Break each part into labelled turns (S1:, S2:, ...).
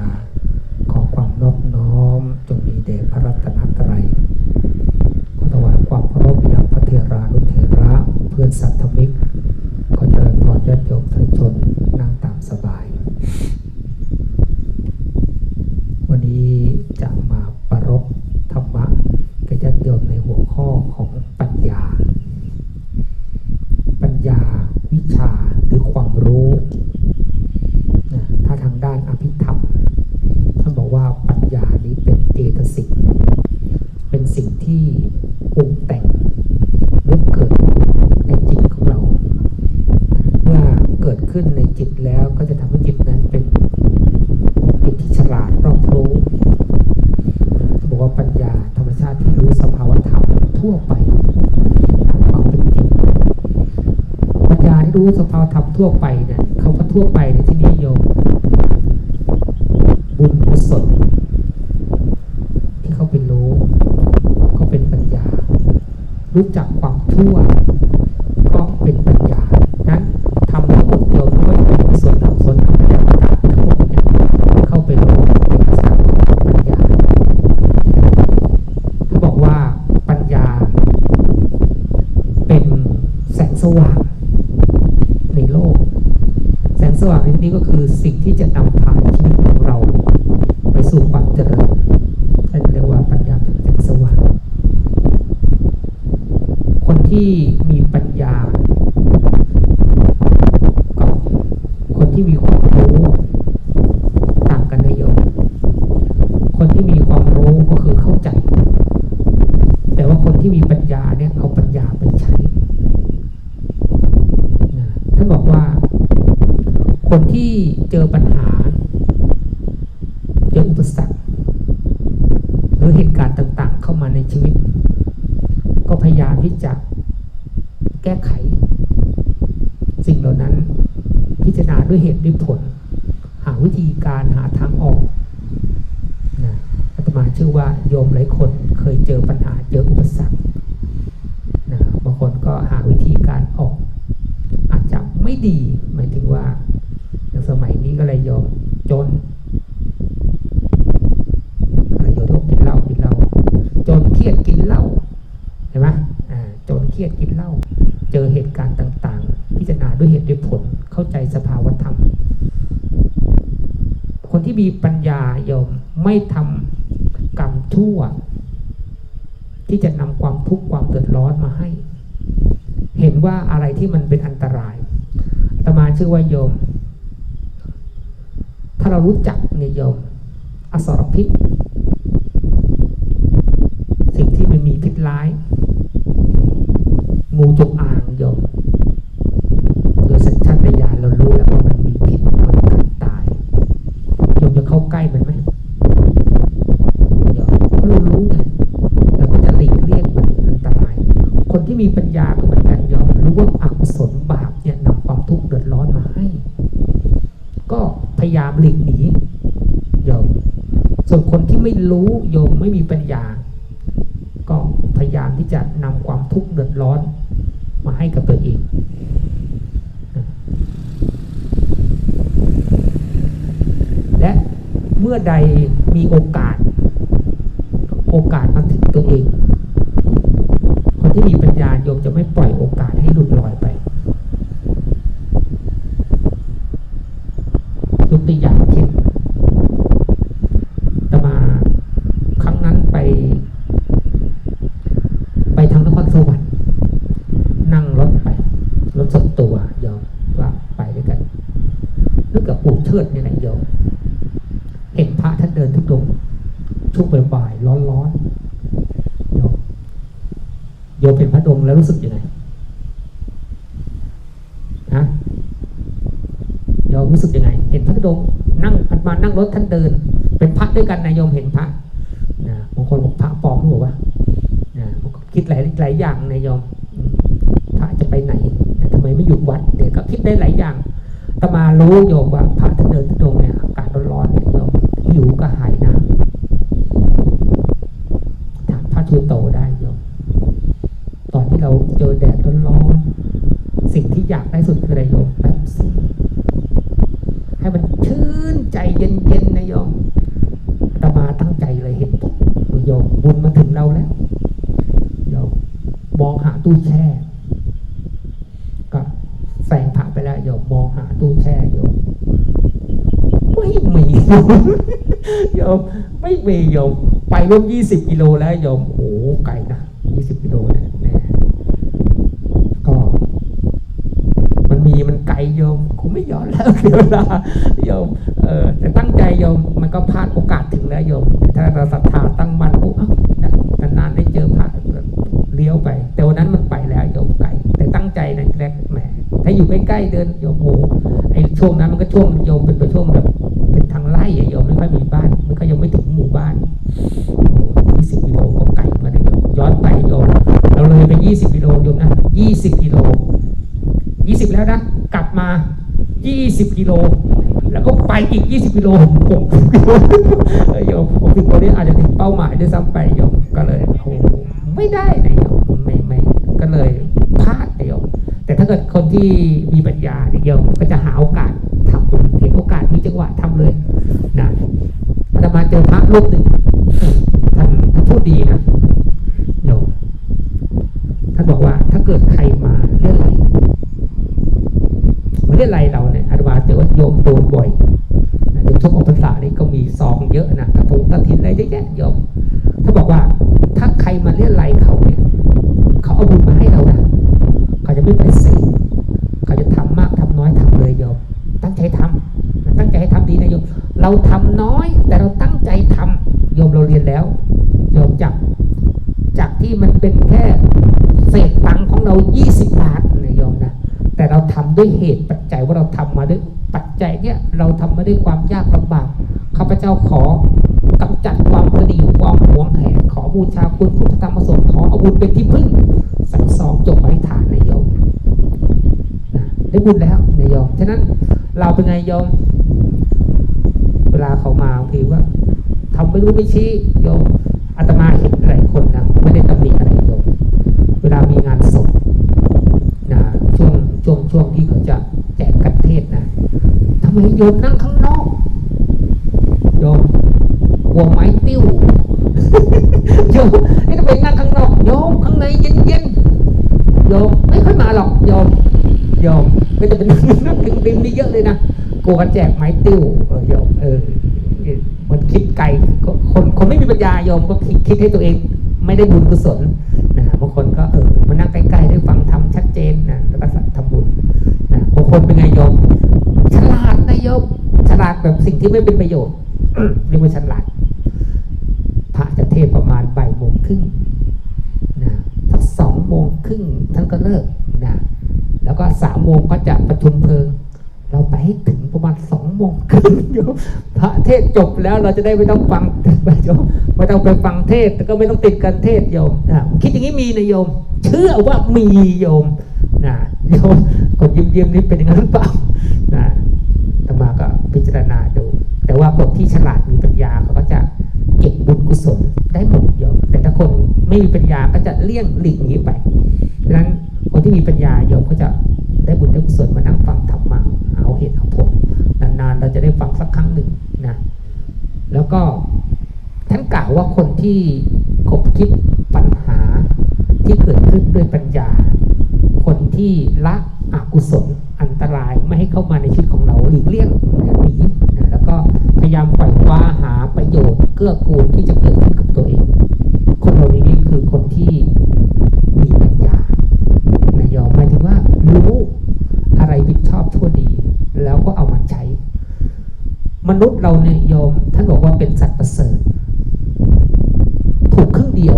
S1: ญา รู้สภาวธรรมทั่วไปเนี่ยเขาว่าทั่วไปในที่นี้โยมบุญกุศลที่เขาเป็นรู้ ก็เป็นปัญญา รู้จักความชั่ว ก็เป็นปัญญา นั้นทำทั้งหมดโยมไม่ว่าจะเป็นกุศลอกุศลธรรมดาทั้งหมดเนี่ยเข้าไปรู้เป็นลักษณะของปัญญาเขาบอกว่าปัญญา เป็นแสงสว่าง ในโลก แสว่างในที่นี้ก็คือสิ่งที่จะนำพาชีวิตของเรา ไปสู่ความเจริญท่านเรียกว่าปัญญาเป็นแสงสว่าง คนที่มีปัญญา กับคนที่มีความรู้ต่างกันนะโยม คนที่มีความรู้ก็คือเข้าใจ แต่ว่าคนที่มีปัญญาเนี่ยเอาปัญญาไปใช้นะท่านบอกว่า คนที่เจ อปัญหา เจออุปสรรค หรือเหตุการณ์ต่างๆ เข้ามาในชีวิต ก็พยายามที่จะแก้ไข สิ่งเหล่านั้นพิจารณาด้วยเหตุด้วยผล หาวิธีการหาทางออกนะอาตมาเชื่อว่าโยมหลายคนเคยเจอปัญหาเจออุปสรรคนะบางคนก็หาวิธีการออก อาจจะไม่ดีหมายถึงว่า นี้ก็เลยยอมจนอะไรโยมทุกกินเหล้ากินเหล้าจนเครียดกินเหล้าเห็นไหมอ่าจนเครียดกินเหล้าเจอเหตุการณ์ต่างๆ พิจารณาด้วยเหตุด้วยผลเข้าใจสภาวธรรม คนที่มีปัญญาโยมไม่ทำกรรมชั่ว ที่จะนำความทุกข์ความเดือดร้อนมาให้ เห็นว่าอะไรที่มันเป็นอันตรายตมาชื่อว่าโยม เรารู้จักเนี่ยโยมอสรพิษ สิ่งที่มันมีพิษร้าย งูจงอางโยมโดยสัญชาตญาณเรารู้แล้วว่ามันมีพิษมันกัดตายโยมจะเข้าใกล้มันไหมโยมเรารารู้ไงเราก็จะหลีกเลี่ยงมันอันตราย คนที่มีปัญญาก็เหมือนกันโยมรู้ว่าอกุศลบาปเนี่ยนำความทุกข์เดือดร้อนมาให้ ก็ พยายามหลีกหนีโยมส่วนคนที่ไม่รู้โยมไม่มีปัญญา ก็พยายามที่จะนำความทุกข์เดือดร้อนมาให้กับตัวเองและเมื่อใดมีโอกาส โอกาสมาถึงตัวเอง คนที่มีปัญญาโยมจะไม่ปล่อยโอกาสให้หลุดลอยไปยกตัวอย่างเช่นอาตมาครั้งนั้น ไป ไปทางนครสวรรค์นั่งรถไป รถส่วนตัวยอมว่าไปด้วยกันนึกกับปู่เชิดเนี่ยแหละโยมเห็นพระท่านเดินทุกดงช่วงบ่ายร้อนๆโยมโยมเห็นพระดงแล้วรู้สึกยังไงฮะโยมรู้สึกยังไง เห็นพระดงนั่งมานั่งรถท่านเดิน เป็นพระด้วยกันนะโยมเห็นพระ คิดหลายหลายอย่างนะโยมพระจะไปไหนทำไมไม่อยู่วัดเดี๋ยวก็คิดได้หลายอย่างตมารู้โยมว่าพระท่านเดินทุดงเนี่ยอากาศร้อนๆเนี่ยโยมหิวก็หายน้ำถามพระชูโตได้โยมตอนที่เราเจอแดดร้อนๆสิ่งที่อยากได้สุดคืออะไรโยมแป๊บซี่ให้มันชื่นใจเย็นๆนะโยมตมาตั้งใจเลยเห็นปุ๊บโยมบุญมาถึง เราแล้วโยมมองหาตู้แล้วโยมมองหาตู้แช่โยมไม่มีโยมไม่มีโยมไปร่วมยี่สิบกิโลแล้วโยมโอ้ไกลนะยี่สิบกิโลเนี่ยแน่ก็มันมีมันไกลโยมคงไม่ย้อนแล้วเดี๋ยวลาโยมเออแต่ตั้งใจโยมมันก็พลาดโอกาสถึงแล้วโยมถ้าเราศรัทธาตั้งมั่นปุ๊บเอ้านานๆได้เจอพระเลี้ยวไป อยู่ใกล้ๆเดินโยมโอ้ไอช่วงนั้นมันก็ช่วงโยมเป็นช่วงแบบเป็นทางไล่อะโยมไม่ค่อยมีบ้าน มันก็ยังไม่ถึงหมู่บ้านยี่สิบกิโลก็ไกลมาเลยย้อนไปโยมเราเลยไปยี่สิบกิโลโยมนะยี่สิบกิโลยี่สิบแล้วนะกลับมายี่สิบกิโลแล้วก็ไปอีกยี่สิบกิโลหกสิบกิโลเอโยมหกสิบกิโลนี้อาจจะถึงเป้าหมายด้วยซ้ำไปโยมก็เลยโอ้ไม่ได้นะโยมไม่ไม่ก็เลย เกิดคนที่มีปัญญาเนี่ยโยมก็จะหาโอกาสทำบุญเห็นโอกาสมีจังหวะทำเลยนะอาตมาเจอพระรูปหนึ่งท่านท่านพูดดีนะโยมท่านบอกว่าถ้าเกิดใครมาเรื่องไรมาเรื่องไรเราเนี่ยอาตมาเจอว่าโยมโดนบ่อยนะเดี๋ยวช่วงออกพรรษานี่ก็มีซองเยอะนะกระทงกระถินอะไรเยอะแยะโยมท่านบอกว่าถ้าใครมาเรื่องไรเขาเนี่ย เขาเอาบุญมาให้เรานะเขาจะไม่ไปเสธเขาจะทำมากทำน้อยทำเลยโยม ตั้งใจทำตั้งใจให้ทำดีนะโยม เราทำน้อย แต่เราตั้งใจทำโยมเราเรียนแล้วโยมจากจากที่มันเป็นแค่เศษตังของเรา 20 บาทนะโยมนะแต่เราทำด้วยเหตุปัจจัยว่าเราทำมาด้วยปัจจัยเนี่ยเราทำมาด้วยความยากลำบากข้าพเจ้าขอกำจัดความประดีความหวงแหนขอบูชาคุณพุทธธรรมประสงค์ขออาบุญเป็นที่พึ่งใส่ซองจบไว้ฐานนายโยมนะได้บุญแล้วนายโยมฉะนั้นเราเป็นไงโยม เวลาเขามาบางทีว่าทำไม่รู้ไม่ชี้โยมอาตมาเห็นหลายคนนะไม่ได้ตำหนิอะไรโยมเวลามีงานศพนะช่วงช่วงช่วงที่เขาจะแจกกันเทศนะทำไมโยมนั่งข้างนอกโยมกลัวไม้ติ้วโยมนี่ทำไมนั่งข้างนอกโยมข้างในเย็นๆโยมไม่ค่อยมาหรอกโยมโยมไม่จะเป็นนั่งถึงริมนี่เยอะเลยนะ ลัวกันแจกไม้ติ้วเออโยมเออมันคิดไกลคนคนไม่มีปัญญาโยมก็คิดคิดให้ตัวเองไม่ได้บุญกุศลนะบางคนก็เออมานั่งใกล้ๆได้ฟังทำชัดเจนนะแล้วก็ทำบุญนะบางคนเป็นไงโยมฉลาดนะโยมฉลาดแบบสิ่งที่ไม่เป็นประโยชน์เรียกว่าฉลาด พระจะเทศประมาณบ่ายโมงครึ่งนะถ้าสองโมงครึ่งท่านก็เลิกนะแล้วก็สามโมงก็จะประชุมเพลิง เราไปให้ถึง โมงครึ่งโยมพระเทศจบแล้วเราจะได้ไม่ต้องฟังไปโยมไม่ต้องไปฟังเทศแต่ก็ไม่ต้องติดกันเทศโยมนะคิดอย่างนี้มีนะโยม เชื่อว่ามีโยมนะโยมคนยิ้มยิ้มนี่เป็นอย่างนั้นหรือเปล่านะธรรมาก็พิจารณาดู แต่ว่าคนที่ฉลาดมีปัญญาเขาก็จะเก็บบุญกุศลได้หมดโยมแต่ถ้าคนไม่มีปัญญาก็จะเลี่ยงหลีกหนีไปดังนั้นคนที่มีปัญญาโยมก็จะได้บุญได้กุศลมานั่งฟังธรรมะเอาเหตุเอาผลานๆ เราจะได้ฟังสักครั้งหนึ่งนะแล้วก็ท่านกล่าวว่าคนที่คบคิดปัญหาที่เกิดขึ้นด้วยปัญญา คนที่ละอกุศลอันตรายไม่ให้เข้ามาในชีวิตของเราหลีกเลี่ยงหนีนะแล้วก็พยายามปล่อยว้าหาประโยชน์เกื้อกูลที่จะเกิดขึ้นกับตัวเอง คนเหล่านี้คือคนที่มีปัญญานะยอมหมายถึงว่ารู้อะไรผิดชอบชั่วดี แล้วก็เอามาใช้ มนุษย์เราเนี่ยโยมท่านบอกว่าเป็นสัตว์ประเสริฐ ถูกครึ่งเดียว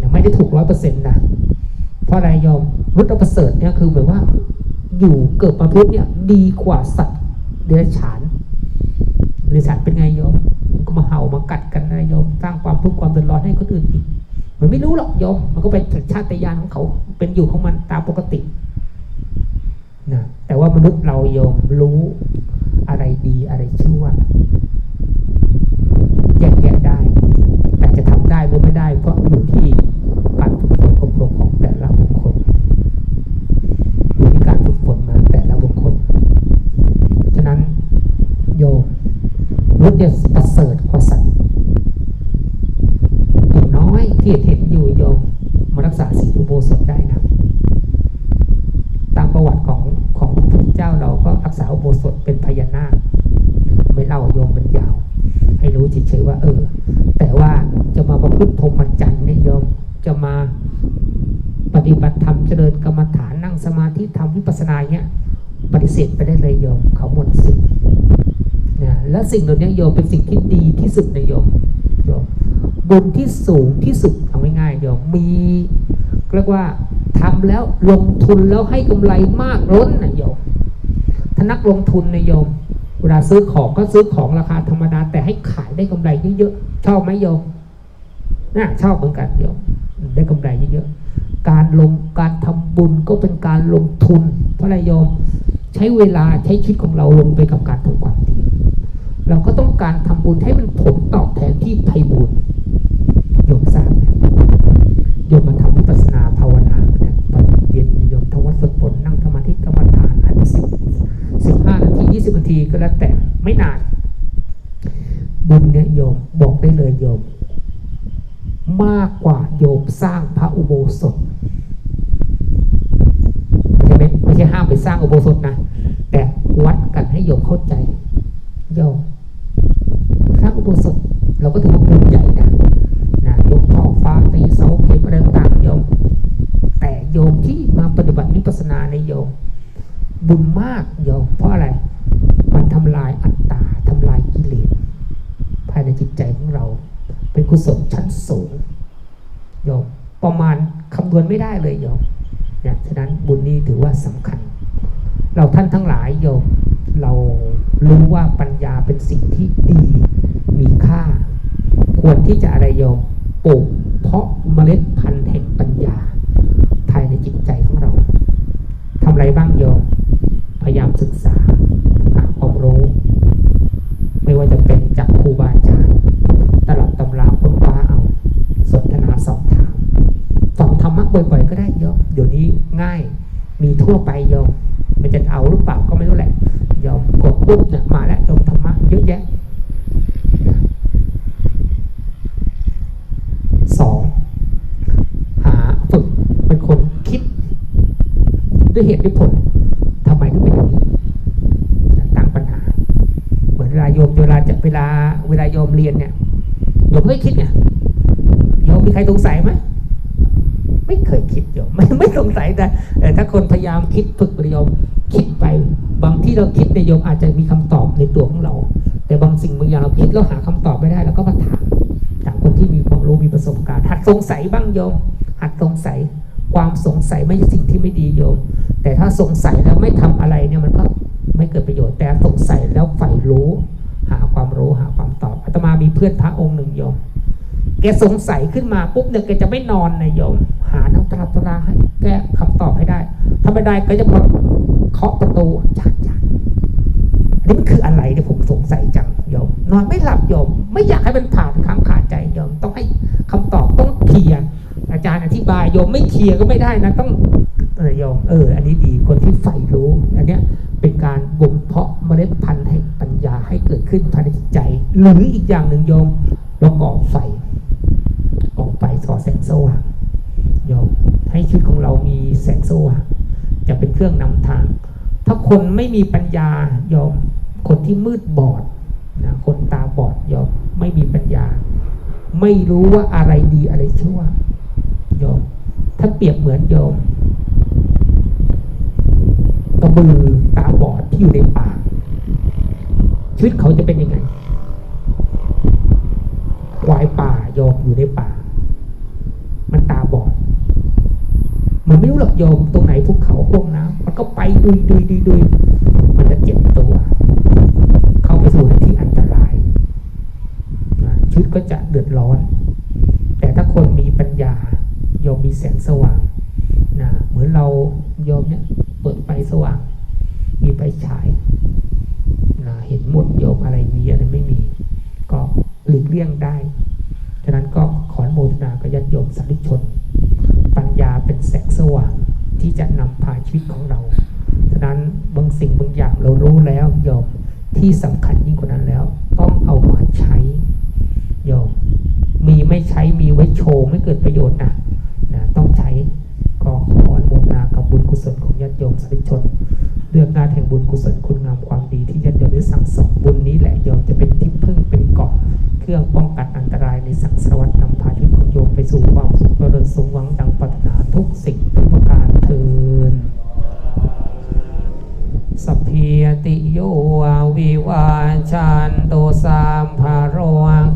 S1: นะไม่ได้ถูกร้อยเปอร์เซ็นต์นะเพราะอะไรโยมมนุษย์เราประเสริฐเนี่ยคือแบบว่า อยู่เกิดมาพุทธเนี่ย ดีกว่าสัตว์เดรัจฉานเดรัจฉานเป็นไงโยมมันก็มาเห่ามากัดกันนะโยมสร้างความทุกข์ความเดือดร้อนให้คนอื่นอีกมันไม่รู้หรอกโยม มันก็เป็นชาติยานของเขา เป็นอยู่ของมันตามปกตินะแต่ว่ามนุษย์เราโยมรู้ อะไรดีอะไรชั่วแยกแยะได้ แต่จะทำได้หรือไม่ได้ก็อยู่ที่การฝึกฝนอบรมของแต่ละบุคคล อยู่ที่การฝึกฝนมาแต่ละบุคคล ฉะนั้นโยมมนุษย์จะประเสริฐกว่าสัตว์อย่างน้อยที่เห็นอยู่โยมมารักษาศีลอุโบสถได้นะ ตามประวัติของ ก็รักษาอุโบสถเป็นพญานาค ไมันยาว ให้รู้เฉยๆว่า เออ แต่ว่าจะมาประพฤติพรหมจรรย์เนี่ยโยมจะมาปฏิบัติธรรมเจริญกรรมฐานนั่งสมาธิทำวิปัสสนาเงี้ยปฏิเสธไปได้เลยโยมเขาหมดสิทธิ์นะและสิ่งเหล่านี้โยมเป็นสิ่งที่ดีที่สุดในโยมโยมบุญที่สูงที่สุดเอาง่ายๆโยมมีเรียกว่าทำแล้วลงทุนแล้วให้กำไรมากล้นนะโยมถ้านักลงทุนนะโยม เวลาซื้อของก็ซื้อของราคาธรรมดา แต่ให้ขายได้กำไรเยอะๆชอบไหมโยมน่าชอบเหมือนกันโยมได้กำไรเยอะๆการลงการทำบุญก็เป็นการลงทุน เพราะอะไรโยม ใช้เวลาใช้ชีวิตของเราลงไปกับการทำความดีเราก็ต้องการทำบุญให้มันผลตอบแทนที่ไพบูรณ์โยมทราบไหมโยมมาทำ 20นาทีก็แล้วแต่ไม่นาน บุญเนี่ยโยมบอกได้เลยโยม มากกว่าโยมสร้างพระอุโบสถใช่ไหมไม่ใช่ห้ามไปสร้างอุโบสถนะ แต่วัดกันให้โยมเข้าใจโยมสร้างอุโบสถ เราก็ถือว่าบุญใหญ่นะนะยกขอบฟ้าตีเสาเข็มอะไรต่างโยม แต่โยมที่มาปฏิบัติวิปัสสนาในโยมบุญมากโยมเพราะอะไร จิตใจของเรา เป็นกุศลชั้นสูงโยมประมาณคำนวณไม่ได้เลยโยมเนี่ยฉะนั้นบุญนี้ถือว่าสำคัญ เราท่านทั้งหลายโยมเรารู้ว่าปัญญาเป็นสิ่งที่ดีมีค่า ควรที่จะอะไรโยมปลูกเพาะเมล็ดพันธุ์แห่งปัญญา ภายในจิตใจของเราทำอะไรบ้างโยมพยายามศึกษาหาความรู้ ไม่ว่าจะเป็นจากครูบาอาจารย์ตลอดตำราคนคว้าเอาสนทนาสอบถามฟังธรรมะบ่อยๆก็ได้โยมเดี๋ยวนี้ง่ายมีทั่วไปโยมมันจะเอาหรือเปล่าก็ไม่รู้แหละโยมกดปุ๊บเนี่ยมาแล้วโยมธรรมะเยอะแยะนะสองหาฝึกเป็นคนคิดด้วยเหตุด้วยผลทำไมถึงเป็นอย่างนี้ตั้งปัญหา เหมือนเวลา โยมเวลาจะเวลาเวลาโยมเรียนเนี่ยโยมไม่คิดไงโยมมีใครสงสัยไหมไม่เคยคิดโยมไม่ไม่สงสัยแต่แต่ถ้าคนพยายามคิดฝึกประโยมคิดไป บางที่เราคิดในยโยมอาจจะมีคำตอบในตัวของเรา แต่บางสิ่งบางอย่างเราคิดแล้วหาคำตอบไม่ได้เราก็มาถามถามคนที่มีความรู้มีประสบการณ์หัดสงสัยบ้างโยมหัดสงสัยความสงสัยไม่ใช่สิ่งที่ไม่ดีโยม แต่ถ้าสงสัยแล้วไม่ทำอะไรเนี่ยมันก็ไม่เกิดประโยชน์แต่สงสัยแล้วใฝ่รู้ ความรู้หาความตอบอาตมามีเพื่อนพระองค์หนึ่งโยมแกสงสัยขึ้นมาปุ๊บเนี่ยแกจะไม่นอนนะโยม หาทั้งตราตราให้แกคำตอบให้ได้ถ้าไม่ได้ก็จะมาเคาะประตูจัดจัดอันนี้มันคืออะไรเนี่ยผมสงสัยจังโยมนอนไม่หลับโยม ไม่อยากให้มันผ่านค้างขาดใจโยม ต้องให้คำตอบต้องเคลียร์อาจารย์อธิบายโยมไม่เคลียร์ก็ไม่ได้นะ ต้องเออโยมเออ อันนี้ดีคนที่ใฝ่รู้ อันเนี้ย เป็นการบ่มเพาะเมล็ดพันธุ์แห่งปัญญาให้เกิดขึ้นภายในจิตใจ หรืออีกอย่างหนึ่งโยมเราก่อไฟออกไปส่อแสงสว่างโยมให้ชีวิตของเรามีแสงสว่างจะเป็นเครื่องนำทาง ถ้าคนไม่มีปัญญาโยมคนที่มืดบอดนะคนตาบอดโยมไม่มีปัญญา ไม่รู้ว่าอะไรดีอะไรชั่วโยมถ้าเปรียบเหมือนโยม กระบือตาบอดที่อยู่ในป่าชีวิตเขาจะเป็นยังไง ควายป่าโยมอยู่ในป่า มันตาบอด มันไม่รู้หรอกโยมตรงไหนภูเขาพวกน้ำมันก็ไปดุยดุยดุยดุยมันจะเจ็บตัว เข้าไปสู่ในที่อันตรายชีวิตก็จะเดือดร้อน แต่ถ้าคนมีปัญญาโยมมีแสงสว่างนะเหมือนเราโยมเนี่ย เปิดไฟสว่าง มีไฟฉายนะเห็นหมดโยมอะไรมีอะไรไม่มี ก็หลีกเลี่ยงได้ ฉะนั้นก็ขอนโมทนากับญาติโยมสาธุชน ปัญญาเป็นแสงสว่างที่จะนำพาชีวิตของเรา ฉะนั้นบางสิ่งบางอย่างเรารู้แล้วโยมที่สำคัญยิ่งกว่านั้นแล้ว ต้องเอามาใช้โยมมีไม่ใช้มีไว้โชว์ไม่เกิดประโยชน์นะนะต้องใช้ก็ขออนุโมทนากับบุญกุศลของญาติโยม สาธุชนเรื่องการแห่งบุญกุศลคุณงามความดีที่ญาติโยมได้สั่งสมบุญนี้แหละโยมจะเป็นที่พึ่งเป็นเกาะเครื่องป้องกันอันตรายในสังสารวัฏนำพาชีวิตของโยมไปสู่ความสุขเจริญสมหวังดังปรารถนาทุกสิ่งทุกประการเทินสัพเพติโยวาวิวาชันโตสามภารวัง